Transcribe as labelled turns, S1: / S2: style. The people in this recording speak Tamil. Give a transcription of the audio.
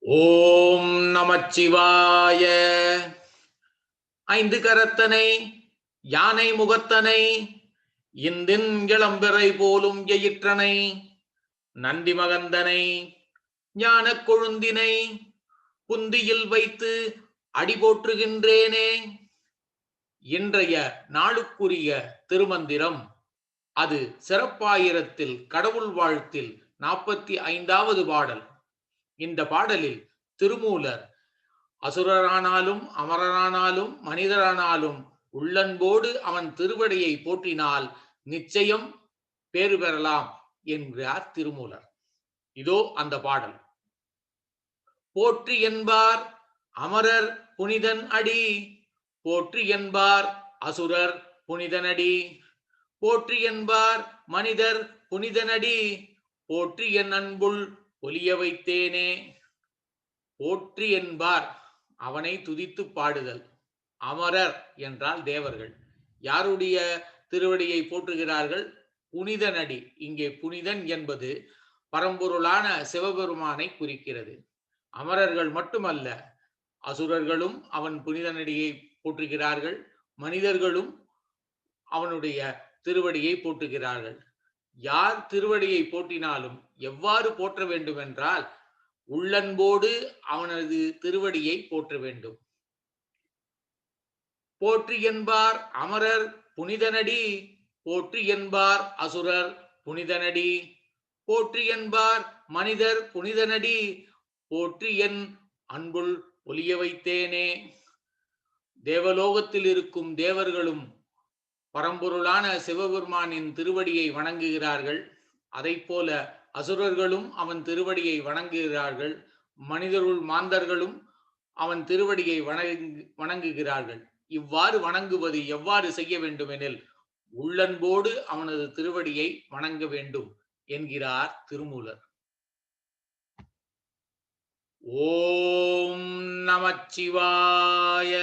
S1: ஓம் நமச்சிவாய. ஐந்து கரத்தனை யானை முகத்தனை இந்தின் இளம்பிறை போலும் எயிற்றனை நந்தி மகந்தனை ஞான கொழுந்தினை புந்தியில் வைத்து அடி போற்றுகின்றேனே. இன்றைய நாளுக்குரிய திருமந்திரம் அது சிறப்பாயிரத்தில் கடவுள் வாழ்த்தில் நாற்பத்தி ஐந்தாவது பாடல். இந்த பாடலில் திருமூலர் அசுரரானாலும் அமரரானாலும் மனிதரானாலும் உள்ளன்போடு அவன் திருவடியை போற்றினால் நிச்சயம் பேறு பெறலாம் என்கிறார் திருமூலர். இதோ அந்த பாடல். போற்றி என்பார் அமரர் புனிதன் அடி போற்றி என்பார் அசுரர் புனிதனடி போற்றி என்பார் மனிதர் புனிதனடி போற்றி என் அன்புள் ஒலிய வைத்தேனே. போற்றி என்பார். அவனை துதித்து பாடுதல். அமரர் என்றால் தேவர்கள். யாருடைய திருவடியை போற்றுகிறார்கள்? புனித நடி. இங்கே புனிதன் என்பது பரம்பொருளான சிவபெருமானை குறிக்கிறது. அமரர்கள் மட்டுமல்ல அசுரர்களும் அவன் புனித நடியை போற்றுகிறார்கள். மனிதர்களும் அவனுடைய திருவடியை போற்றுகிறார்கள். யார் திருவடியை போற்றினாலும் எவ்வாறு போற்ற வேண்டும் என்றால் உள்ளன்போடு அவனது திருவடியை போற்ற வேண்டும். போற்றி என்பார் அமரர் புனிதனடி போற்றி என்பார் அசுரர் புனிதனடி. போற்றி என்பார் மனிதர் புனிதனடி போற்றி என் அன்புள் ஒலிய வைத்தேனே. தேவலோகத்தில் இருக்கும் தேவர்களும் பரம்பொருளான சிவபெருமானின் திருவடியை வணங்குகிறார்கள். அதை போல அசுரர்களும் அவன் திருவடியை வணங்குகிறார்கள். மனிதருள் மாந்தர்களும் அவன் திருவடியை வணங்கு வணங்குகிறார்கள். இவ்வாறு வணங்குவது எவ்வாறு செய்ய வேண்டும் எனில் உள்ளன்போடு அவனது திருவடியை வணங்க வேண்டும் என்கிறார் திருமூலர். ஓம் நமச்சிவாய.